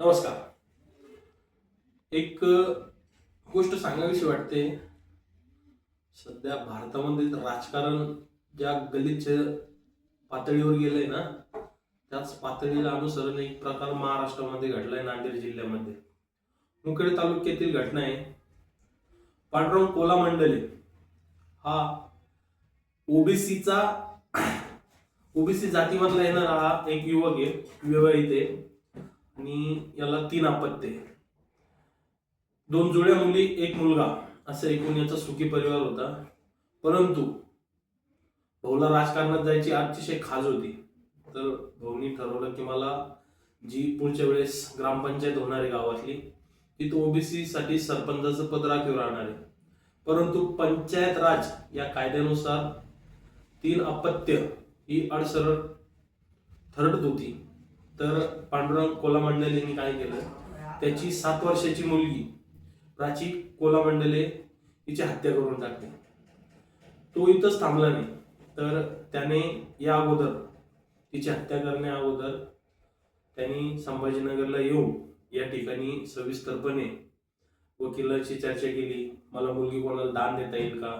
नमस्कार. एक गोष्ट सांगावीशी वाटते. सध्या भारतामध्ये राजकारण ज्या गलिच्छ पातळीवर गेलंय ना त्याच पातळीला अनुसरून एक प्रकार महाराष्ट्रामध्ये घडलाय नांदेड जिल्ह्यामध्ये. मुखेड तालुक्यातील घटना आहे. पांडुरंग कोला मंडले हा ओबीसीचा ओबीसी जातीमधला येणारा हा एक युवक आहे विवाहित आहे. आणि याला तीन अपत्य दोन जुळ्या मुली एक मुलगा असं एकूण याचा सुखी परिवार होता. परंतु भाऊला राजकारणात जायची अतिशय खाज होती. तर भाऊनी ठरवलं की मला जी पुढच्या वेळेस ग्रामपंचायत होणारी गावातली ती तो ओबीसी साठी सरपंचाचं पद राखीव राहणार आहे. परंतु पंचायत राज या कायद्यानुसार तीन अपत्य ही अडसर थरडत होती. तर पांडुरंग कोलामंडल यांनी काय केलं? त्याची सात वर्षाची मुलगी प्राची कोलामंडले हिची हत्या करून टाकते तो इथंच थांबला नाही. तर त्याने या अगोदर तिची हत्या करण्या अगोदर त्यांनी संभाजीनगरला येऊन या ठिकाणी सविस्तरपणे वकिलाची चर्चा केली. मला मुलगी कोणाला दान देता येईल का?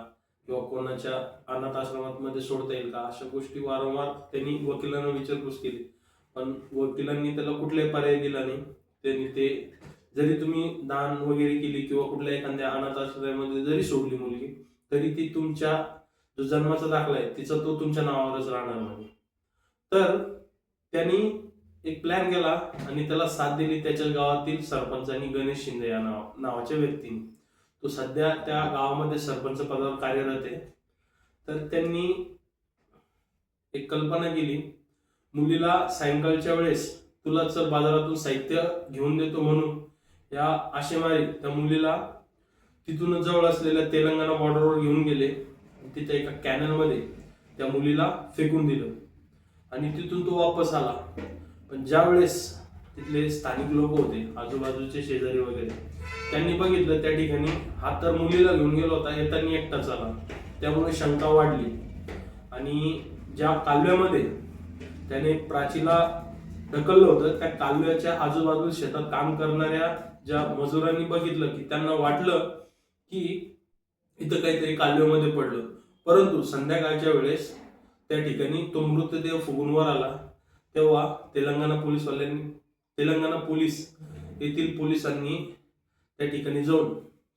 किंवा कोणाच्या अनाथ आश्रमात मध्ये सोडता येईल का? अशा गोष्टी वारंवार त्यांनी वकिलांना विचारपूस केली. पण वकिलांनी त्याला कुठलाही पर्याय दिला नाही. त्यांनी ते जरी तुम्ही दान वगैरे केली किंवा कुठल्या एखाद्या अनाथ आश्रयामध्ये जरी सोडली मुलगी तरी ती तुमच्या जो जन्माचा दाखला आहे तिचा तो तुमच्या नावावरच राहणार नाही. तर त्यांनी एक प्लॅन केला आणि त्याला साथ दिली त्याच्या गावातील सरपंचांनी गणेश शिंदे या नाव नावाच्या व्यक्तीने. तो सध्या त्या गावामध्ये सरपंच पदावर कार्यरत आहे. तर त्यांनी एक कल्पना केली. मुलीला सायंकाळच्या वेळेस तुला चल बाजारातून साहित्य घेऊन देतो म्हणून. या आशेमारी त्या मुलीला तिथूनच जवळ असलेल्या तेलंगणा बॉर्डरवर घेऊन गेले. तिथे एका कॅनलमध्ये त्या मुलीला फेकून दिलं. आणि तिथून तो वापस आला. पण ज्या वेळेस तिथले स्थानिक लोक होते आजूबाजूचे शेजारी वगैरे त्यांनी बघितलं त्या ठिकाणी हा तर मुलीला घेऊन गेला होता येताना एकटाच आला. त्यामुळे शंका वाढली. आणि ज्या कालव्यामध्ये त्याने प्राचीला ढकललं होतं. त्या कालव्याच्या आजूबाजू शेतात काम करणाऱ्या ज्या मजुरांनी बघितलं की त्यांना वाटलं की इथं काहीतरी कालव्यामध्ये पडलं. परंतु संध्याकाळच्या वेळेस त्या ठिकाणी तो मृतदेह फुगूनवर आला. तेव्हा तेलंगणा पोलीसवाल्यांनी तेलंगणा पोलीस येथील पोलिसांनी त्या ठिकाणी जाऊन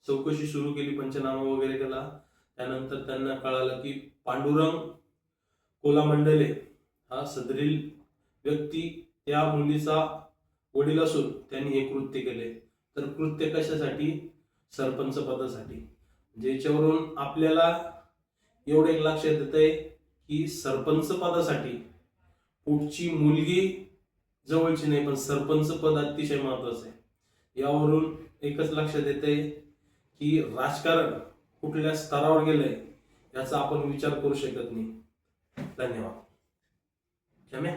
चौकशी सुरू केली पंचनामा वगैरे केला. त्यानंतर त्यांना कळालं की पांडुरंग कोला मंडले हा सदरील व्यक्ती त्या मुलीचा वडील असून त्यांनी हे कृत्य केले. तर कृत्य कशासाठी? सरपंच पदासाठी. ज्याच्यावरून आपल्याला एवढं एक लक्षात येत आहे की सरपंच पदासाठी पुढची मुलगी जवळची नाही पण सरपंच पद अतिशय महत्वाचं आहे. यावरून एकच लक्षात आहे की राजकारण कुठल्या स्तरावर गेलंय याचा आपण विचार करू शकत नाही. धन्यवाद. ¿Ya me